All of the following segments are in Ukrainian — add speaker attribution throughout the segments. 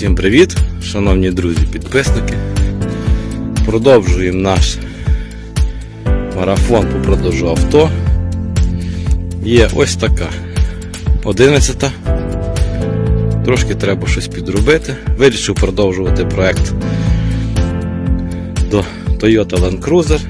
Speaker 1: Всім привіт, шановні друзі, підписники. Продовжуємо наш марафон по продажу авто. Є ось така 11. Трошки треба щось підробити. Вирішив продовжувати проект до Toyota Land Cruiser.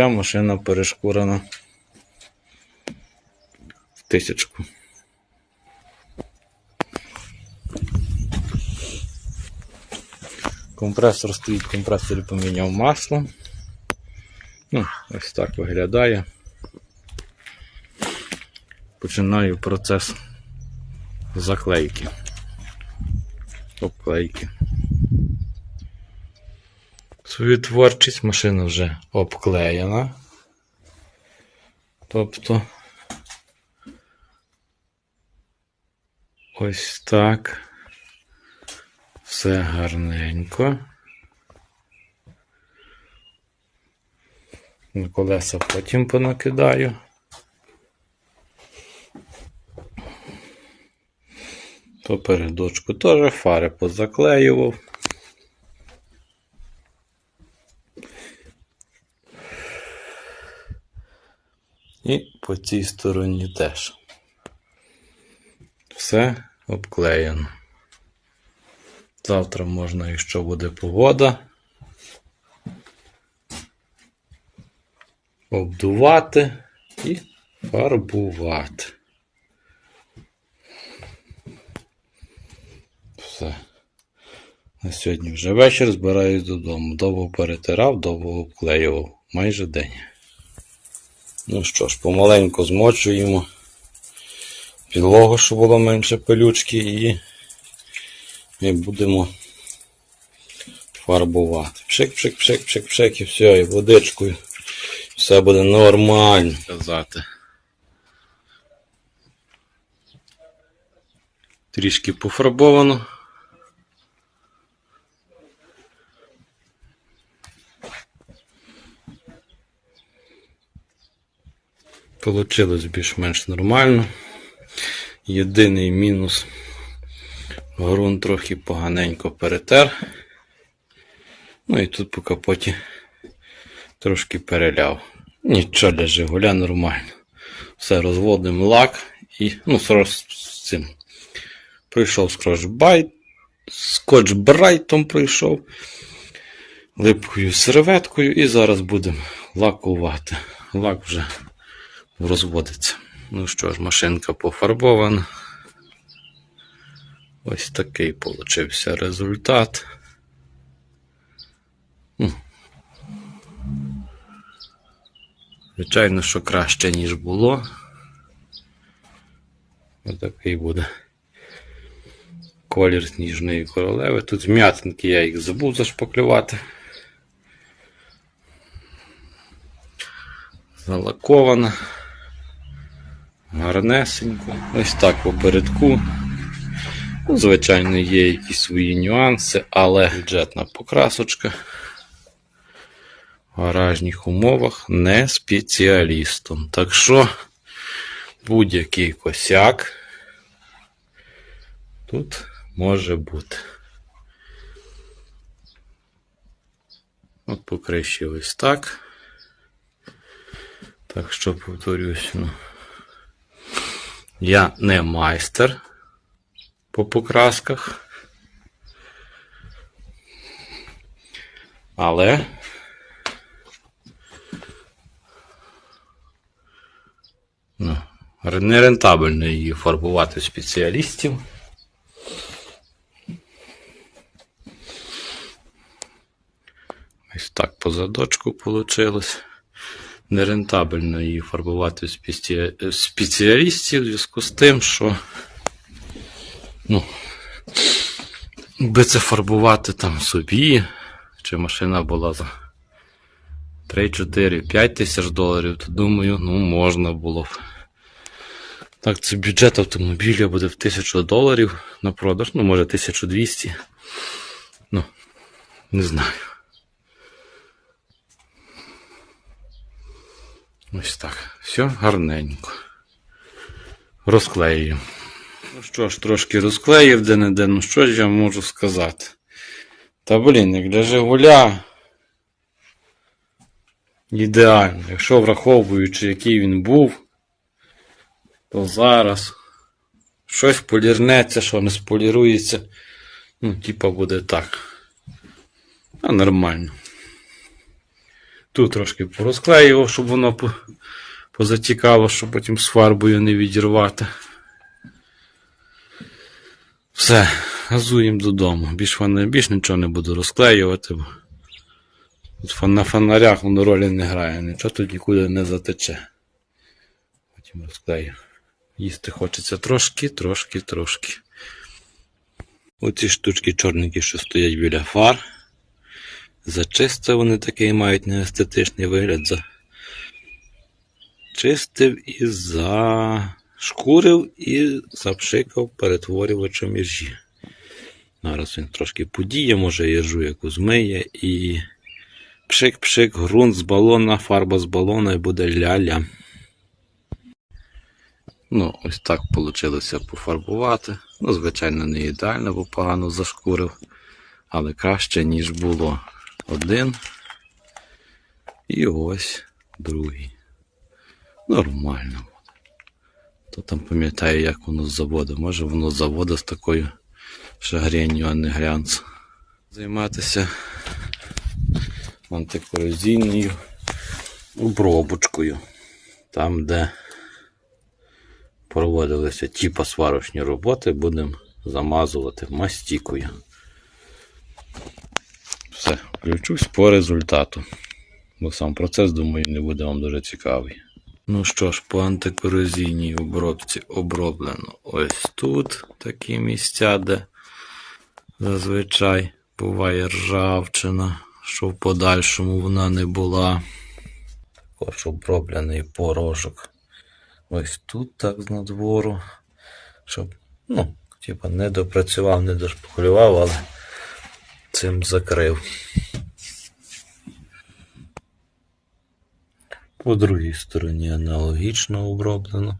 Speaker 1: Вся машина перешкурена в тисячку. Компресор стоїть, в компресорі поміняв масло. Ну, ось так виглядає. Починаю процес заклейки. Обклейки. Свою творчість машина вже обклеєна. Тобто ось так. Все гарненько. На колеса потім понакидаю. Попередочку теж фари позаклеював. І по цій стороні теж. Все обклеєно. Завтра можна, якщо буде погода, обдувати і фарбувати. Все. На сьогодні вже вечір збираюсь додому. Довго перетирав, довго обклеював. Майже день. Ну що ж, помаленьку змочуємо підлогу, щоб було менше пилючки, і ми будемо фарбувати. Пшик, пшик, пшик, пшик, пшик, і все, і водичкою. Все буде нормально. Казати. Трішки пофарбовано. Получилось більш-менш нормально. Єдиний мінус. Грунт трохи поганенько перетер. Ну і тут по капоті трошки переляв. Нічого для Жигуля нормально. Все розводимо лак і. Ну, з, цим. Прийшов скотч-брайтом прийшов. Липкою серветкою і зараз будемо лакувати. Лак вже розводиться. Ну що ж, машинка пофарбована. Ось такий получився результат. Звичайно, що краще, ніж було. Ось такий буде колір сніжної королеви. Тут м'ятинки, я їх забув зашпаклювати. Залакована. Гарнесенько. Ось так попередку. Ну, звичайно, є якісь свої нюанси, але бюджетна покрасочка в гаражних умовах не спеціалістом. Так що будь-який косяк тут може бути. по криші ось так. Так що повторюсь, ну. Я не майстер по покрасках. Але ну, нерентабельно її фарбувати спеціалістів. Ось так по задочку вийшло. Нерентабельно її фарбувати спеці- спеціалістів в зв'язку з тим, що ну, якби це фарбувати там собі, чи машина була за 3, 4, 5 тисяч доларів, то думаю, ну можна було б. Так, це бюджет автомобіля буде в 1000 доларів на продаж, ну може 1200. Ну, не знаю. Ось так. Все гарненько. Розклею. Ну що ж, трошки розклеїв де-не-де, ну що ж я можу сказати? Та блін, як для Жигуля. Ідеально. Якщо враховуючи, який він був, то зараз щось полірнеться, що не сполірується. Ну, типа буде так. А нормально. Тут трошки порозклеював, щоб воно позатікало, щоб потім з фарбою не відірвати. Все, газуємо додому. Більш, більш нічого не буду розклеювати. Бо на фонарях воно ролі не грає, нічого тут нікуди не затече. Потім розклею. Їсти хочеться трошки, трошки, трошки. Оці штучки чорненькі, що стоять біля фар. Зачистив вони такий мають неестетичний вигляд. Зачистив і зашкурив і запшикав перетворювачем іржі. Зараз він трошки подіє, може іржу яку змиє і пшик-пшик, ґрунт з балона, фарба з балона і буде ля-ля. Ну, ось так вийшло пофарбувати. Ну, звичайно, не ідеально, бо погано зашкурив, але краще, ніж було один. І ось другий. Нормально буде. То там пам'ятаю, як воно з заводу. Може воно з заводу з такою шагренью, а не глянц. Займатися антикорозійною обробочкою. Там, де проводилися ті посварочні роботи, будемо замазувати мастікою. Все, включусь по результату. Бо сам процес, думаю, не буде вам дуже цікавий. Ну що ж, по антикорозійній обробці оброблено ось тут такі місця, де зазвичай буває ржавчина, що в подальшому вона не була. Також оброблений порожок. Ось тут так з надвору, щоб, ну, типа, не допрацював, не дошпаклював, але цим закрив. По другій стороні аналогічно оброблено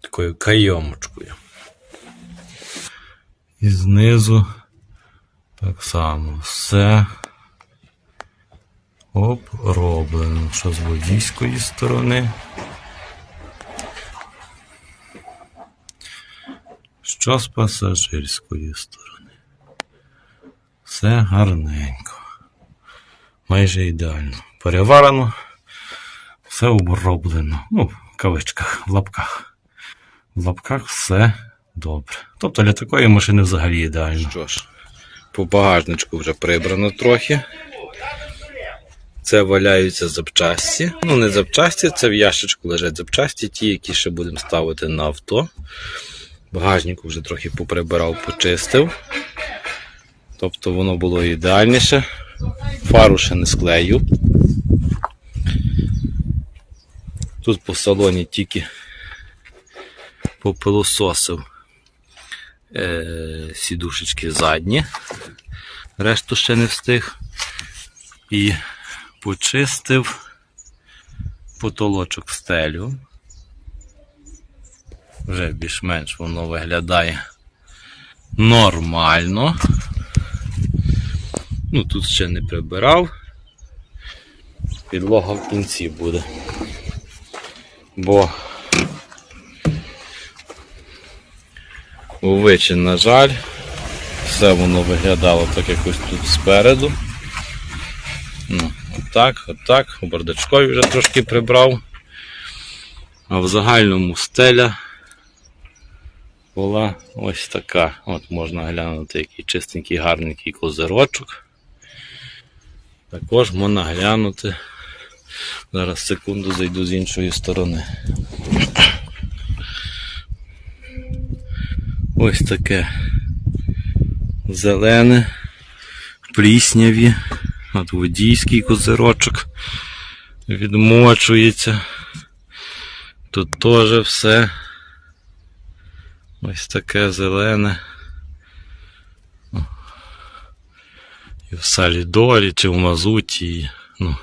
Speaker 1: такою кайомочкою. І знизу так само все оброблено. Що з водійської сторони. Що з пасажирської сторони. Все гарненько. Майже ідеально. Переварено, все оброблено. Ну, в кавичках, в лапках. В лапках все добре. Тобто для такої машини взагалі ідеально. Що ж, по багажничку вже прибрано трохи. Це валяються запчасті. Ну, не запчасті, це в ящичку лежать запчасті, ті, які ще будемо ставити на авто. Багажник вже трохи поприбирав, почистив. Тобто воно було ідеальніше. Фару ще не склею. Тут по салоні тільки попилососив е, сідушечки задні. Решту ще не встиг. І почистив потолочок стелю. Вже більш-менш воно виглядає нормально. Ну, тут ще не прибирав. підлога в кінці буде. Бо у на жаль, все воно виглядало так якось тут спереду. Ну, отак, отак. У бардачкові вже трошки прибрав. А в загальному стеля була ось така. От можна глянути, який чистенький, гарненький козирочок. Також можна глянути. Зараз секунду зайду з іншої сторони. Ось таке зелене, плісняві, от водійський козирочок відмочується. Тут теж все ось таке зелене. І в салідолі чи в мазуті. Ну,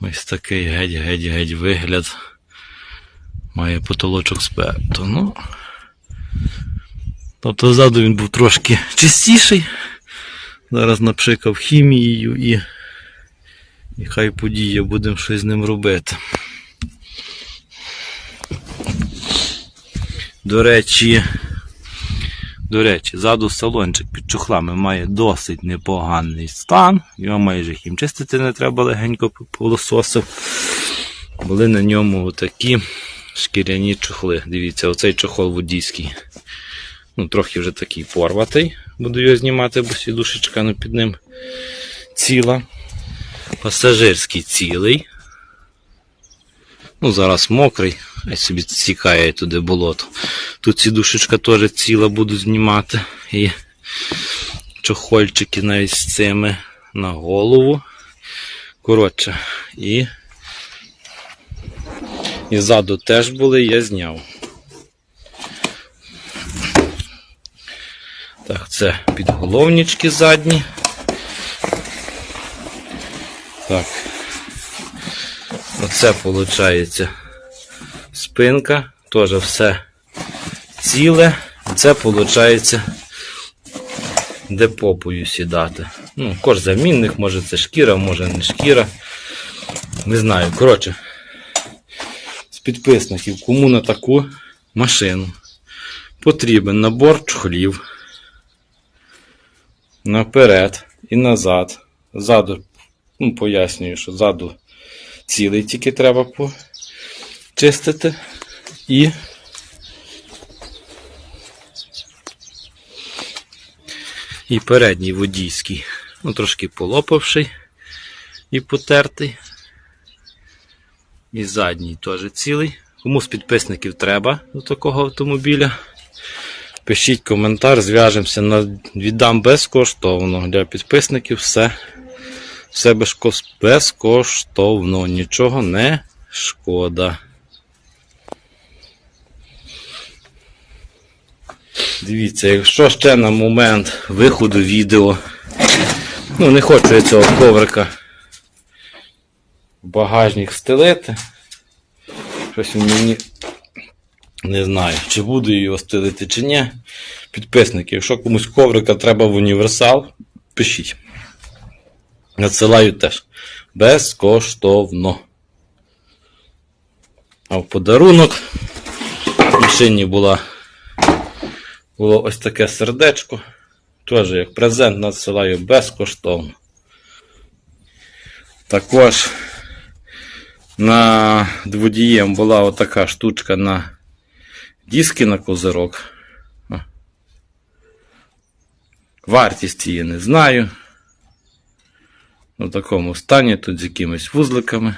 Speaker 1: ось такий геть-геть-геть вигляд. Має потолочок спереду. Ну, тобто ззаду він був трошки чистіший. Зараз напшикав хімією і, і хай подіє, будемо щось з ним робити. До речі, до речі, ззаду салончик під чохлами має досить непоганий стан. Його майже хімчистити не треба легенько полососив. Були на ньому такі шкіряні чохли. Дивіться, оцей чохол водійський. Ну, трохи вже такий порватий. Буду його знімати, бо сідушечка ну, під ним ціла. Пасажирський цілий. Ну, зараз мокрий, а собі стікає туди болото. Тут сідушечка теж ціла буду знімати. І чохольчики навіть з цими на голову. Коротше, і, і ззаду теж були, я зняв. Так, це підголовнички задні. Так. Оце виходить спинка, теж все ціле. Це виходить де попою сідати. Ну, кож замінник, може це шкіра, може не шкіра. Не знаю. Коротше, з підписників, кому на таку машину потрібен набор чохлів наперед і назад. Ззаду, ну, пояснюю, що ззаду цілий тільки треба почистити. І і передній водійський. Ну, трошки полопавший і потертий. І задній теж цілий. Кому з підписників треба до такого автомобіля. Пишіть коментар, зв'яжемося, віддам безкоштовно. Для підписників все, все безкоштовно, нічого не шкода. Дивіться, якщо ще на момент виходу відео, ну не хочу я цього коврика в багажник стелити. Щось мені не знаю, чи буду його стелити, чи ні. Підписники, якщо комусь коврика треба в універсал, пишіть. Надсилаю теж. Безкоштовно. А в подарунок в машині була, було ось таке сердечко. Теж як презент надсилаю безкоштовно. Також на водієм була отака штучка на диски на козирок. Вартість її не знаю. У такому стані, тут з якимись вузликами.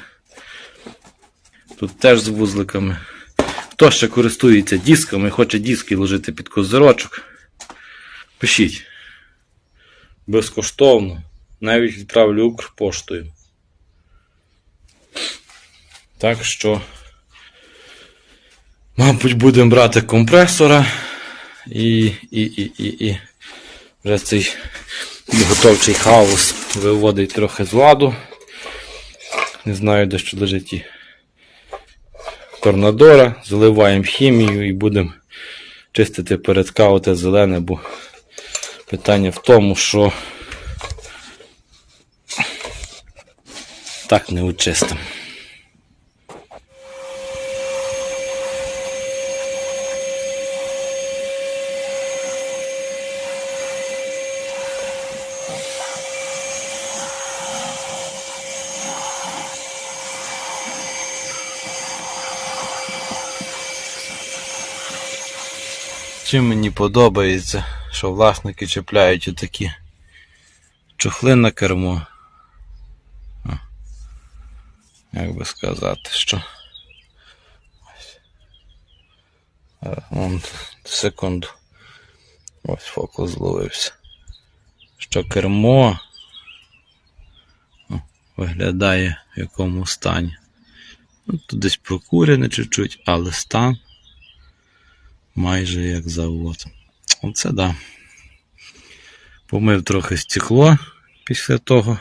Speaker 1: Тут теж з вузликами. Хто ще користується дисками, хоче диски ложити під козирочок, пишіть. Безкоштовно. Навіть відправлю Укрпоштою. Так що, мабуть, будемо брати компресора і, і, і, і, і вже цей підготовчий хаос виводить трохи з ладу. Не знаю, де що лежить і торнадора. Заливаємо хімію і будемо чистити перед оте зелене, бо питання в тому, що так не очистимо. Чим мені подобається, що власники чіпляють отакі чохли на кермо. Як би сказати, що. Вон, секунду. Ось фокус зловився. Що кермо о, виглядає в якому стані. Ну, тут десь прокурене чуть-чуть, але стан майже як завод. Оце да. Помив трохи стекло після того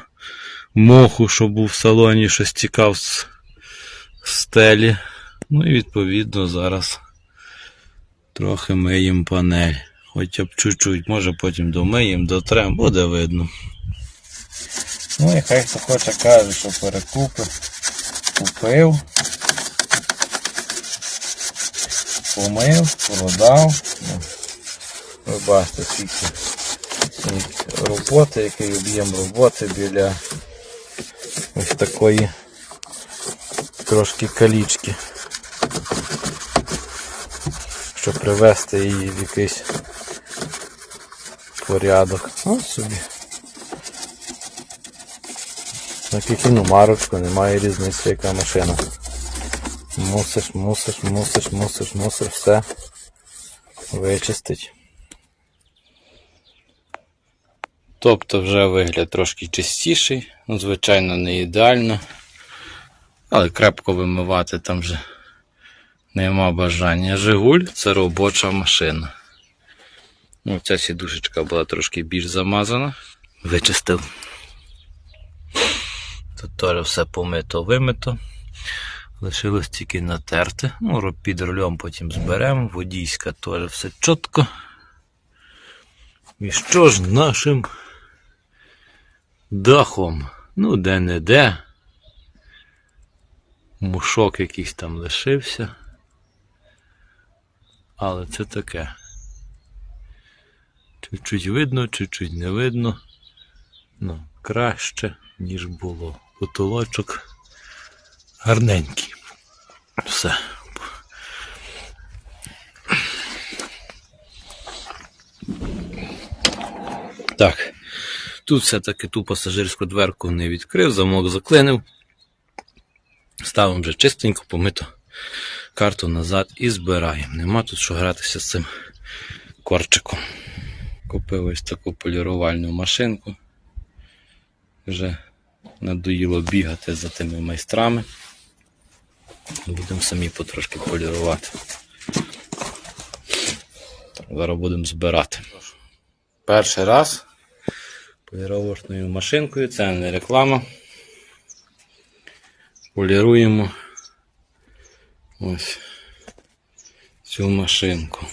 Speaker 1: моху, що був в салоні, що стікав з стелі. Ну і відповідно зараз трохи миємо панель. Хоча б чуть-чуть, може потім домиємо, дотрем, буде видно. Ну і хай хто хоче каже, що перекупи. Купив. Помив, продав. Ну, Ви бачите, скільки роботи, який об'єм роботи біля ось такої трошки калічки. Щоб привести її в якийсь порядок. Ось собі. На кікіну марочку немає різниці, яка машина. Мусиш, мусиш, мусиш, мусиш, мусиш все вичистить. Тобто вже вигляд трошки чистіший, ну, звичайно, не ідеально. Але крепко вимивати там вже нема бажання. Жигуль це робоча машина. Ну, ця сідушечка була трошки більш замазана. Вичистив. Тут теж все помито вимито. Лишилось тільки натерти. Ну, під рулем потім зберемо. Водійська теж все чітко. І що ж нашим дахом? Ну, де-не-де. Мушок якийсь там лишився. Але це таке. Чуть-чуть видно, чуть-чуть не видно. Ну, краще, ніж було. Потолочок гарненький. Все. Так. Тут все-таки ту пасажирську дверку не відкрив, замок заклинив. Ставимо вже чистенько, помито карту назад і збираємо. Нема тут що гратися з цим корчиком. Купив ось таку полірувальну машинку. Вже надоїло бігати за тими майстрами. Будемо самі потрошки полірувати. Зараз будемо збирати. Перший раз поліровочною машинкою, це не реклама. Поліруємо ось цю машинку.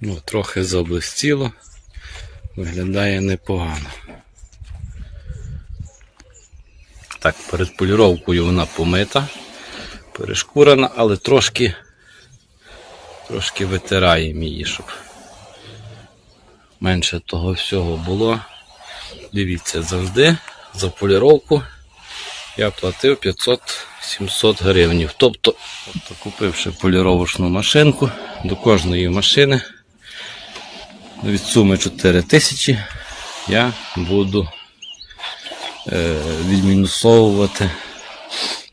Speaker 1: Ну, трохи заблистіло, виглядає непогано. Так, перед поліровкою вона помита, перешкурена, але трошки, трошки витираємо її, щоб менше того всього було. Дивіться, завжди за поліровку я платив 500-700 гривень. Тобто, тобто, купивши поліровочну машинку, до кожної машини від суми 4 тисячі я буду е, відмінусовувати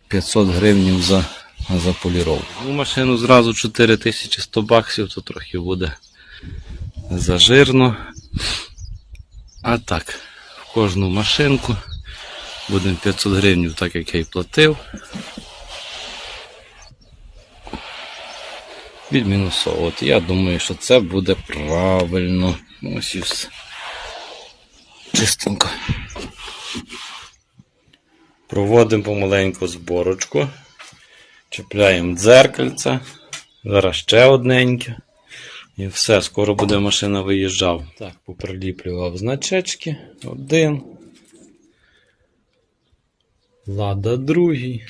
Speaker 1: 500 гривень за, за поліровку. Ну, машину зразу 4100 баксів, то трохи буде зажирно. А так, в кожну машинку будемо 500 гривень, так як я і платив. Відмінусовувати. Я думаю, що це буде правильно. Ось і все. Чистенько. Проводимо помаленьку зборочку. Чіпляємо дзеркальце. Зараз ще одненьке. І все, скоро буде машина виїжджав. Так, поприліплював значечки. Один. Лада другий.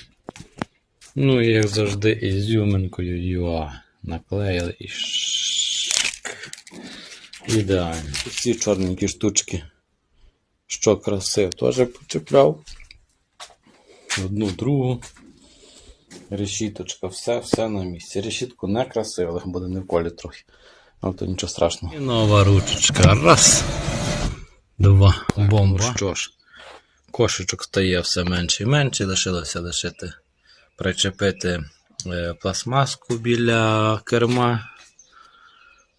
Speaker 1: Ну і як завжди, ізюминкою ЮА. Наклеїли і. Ідеально. Всі чорненькі штучки. Що красив, теж почепляв. Одну, другу. Решіточка, все, все на місці. Решітку не красиво, але буде не в колі трохи. Але то нічого страшного. І нова ручечка. Раз. Два. Бомба. Ну що ж, кошечок стає все менше і менше. Лишилося лишити, причепити пластмаску біля керма.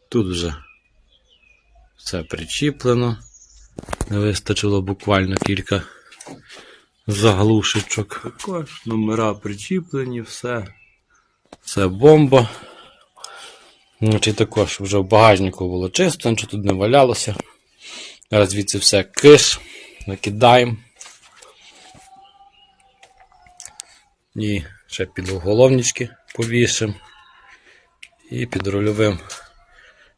Speaker 1: Тут вже все причіплено. Не вистачило буквально кілька заглушечок. Також номера причіплені, все. Все бомба. Значить, також вже в багажнику було чисто, нічого тут не валялося. Зараз звідси все киш, накидаємо. І ще підголовнички повішимо. І під рульовим,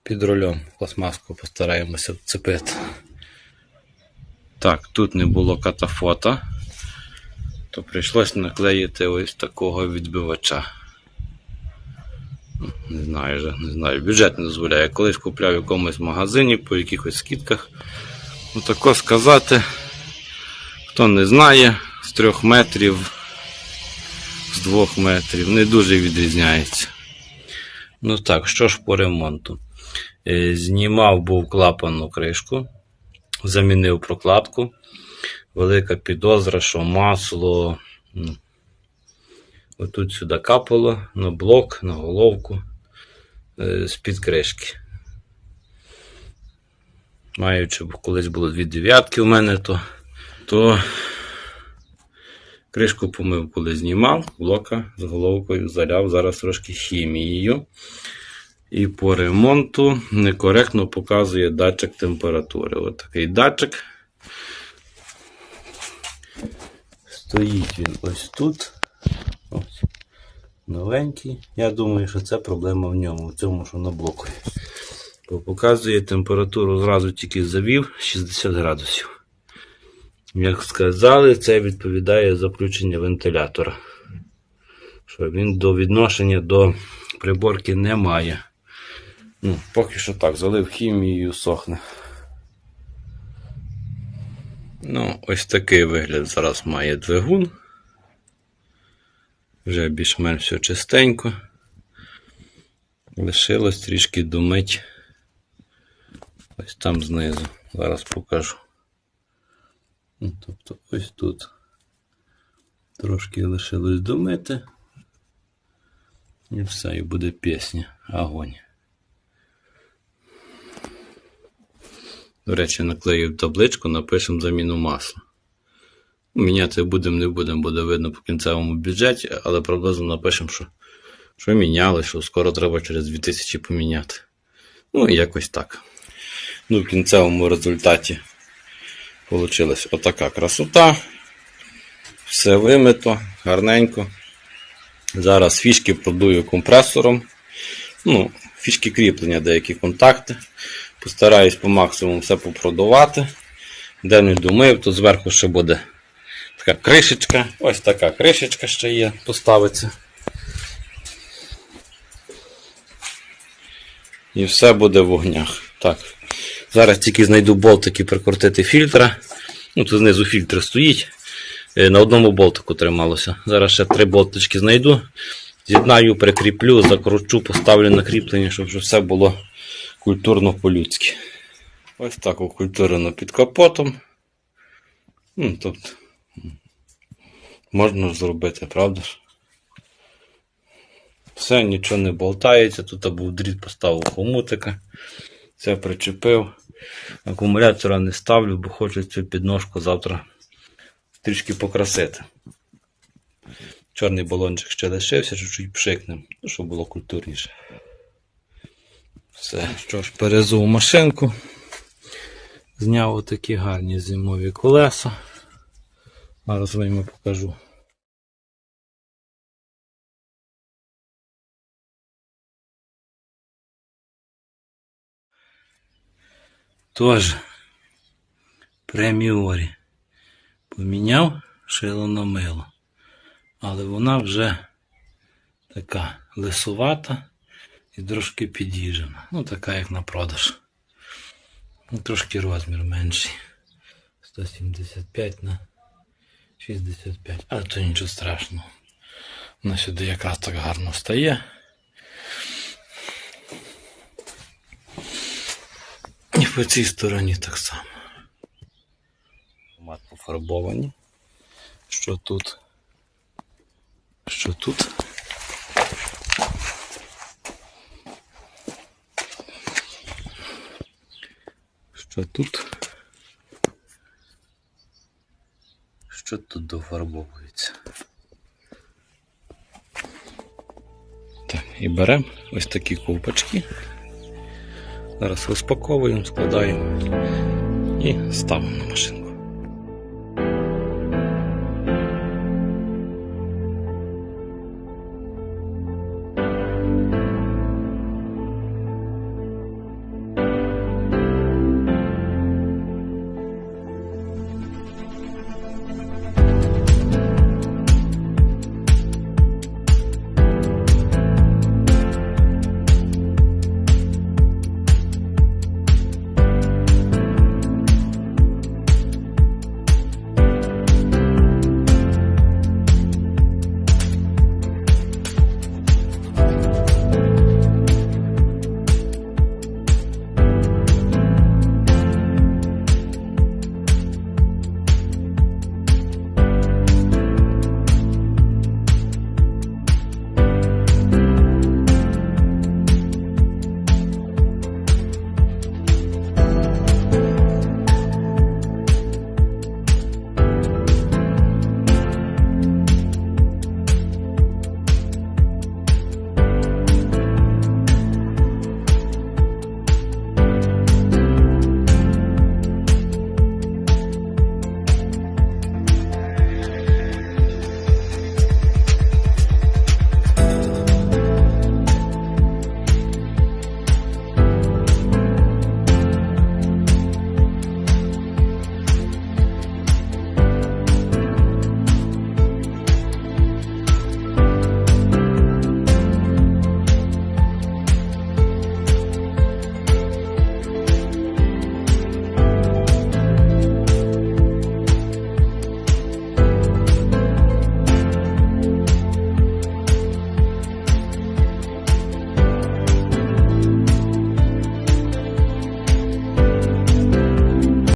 Speaker 1: під рулем пластмаску постараємося вцепити. Так, тут не було катафота, то прийшлось наклеїти ось такого відбивача. Не знаю вже, не знаю, бюджет не дозволяє. Колись купляв в якомусь магазині по якихось скидках. Ну сказати, хто не знає, з трьох метрів, з двох метрів, не дуже відрізняється. Ну так, що ж по ремонту? Е, Знімав був клапанну кришку, замінив прокладку. Велика підозра, що масло. ну, Отут сюди капало на блок, на головку е, з-під кришки. Маючи, колись було дві дев'ятки у мене, то, то кришку помив, коли знімав, блока з головкою заляв зараз трошки хімією. І по ремонту некоректно показує датчик температури. Ось такий датчик. Стоїть він ось тут. Ось. Новенький. Я думаю, що це проблема в ньому, в цьому, що на блоку. Показує температуру зразу тільки завів 60 градусів. Як сказали, це відповідає за включення вентилятора. Що він до відношення до приборки не має. Ну, Поки що так, залив хімією сохне. Ну, ось такий вигляд зараз має двигун. Вже більш-менш все чистенько. Лишилось трішки домить. Ось там знизу. Зараз покажу. Ну, Тобто ось тут трошки лишилось домити. І все, і буде пісня. Огонь. До речі, наклеїв табличку, напишемо заміну масла. Міняти будемо, не будемо, буде видно по кінцевому бюджеті, але приблизно напишемо, що, що міняли, що скоро треба через 2000 поміняти. Ну і якось так. Ну, в кінцевому результаті вийшла отака красота. Все вимито, гарненько. Зараз фішки продую компресором. Ну, фішки кріплення, деякі контакти. Постараюсь по максимуму все попродувати. Де не думаю, то зверху ще буде така кришечка. Ось така кришечка ще є, поставиться. І все буде в вогнях. Так. Зараз тільки знайду болтики прикрутити фільтра. Ну, тут знизу фільтр стоїть. Е, На одному болтику трималося. Зараз ще три болтички знайду. З'єднаю, прикріплю, закручу, поставлю на кріплення, щоб все було культурно по-людськи. Ось так окультурено під капотом. Ну, тобто, можна зробити, правда ж? Все, нічого не болтається. Тут був дріт, поставив хомутика. Це причепив. Акумулятора не ставлю, бо хочу цю підножку завтра трішки покрасити. Чорний балончик ще лишився, чуть-чуть пшикнем, ну, щоб було культурніше. Все, що ж, перезув машинку. Зняв отакі гарні зимові колеса. Зараз вам покажу. Теж преміорі. Поміняв шило на мило. Але вона вже така лисувата і трошки під'їжджена. Ну, така як на продаж. Ну, трошки розмір менший. 175 на 65. Але то нічого страшного. Вона сюди якраз так гарно стає. По цій стороні так само. Мат пофарбовані. Що тут? Що тут? Що тут? Що тут дофарбовується? Так, і беремо ось такі ковпачки. Зараз розпаковуємо, складаємо і ставимо на машинку.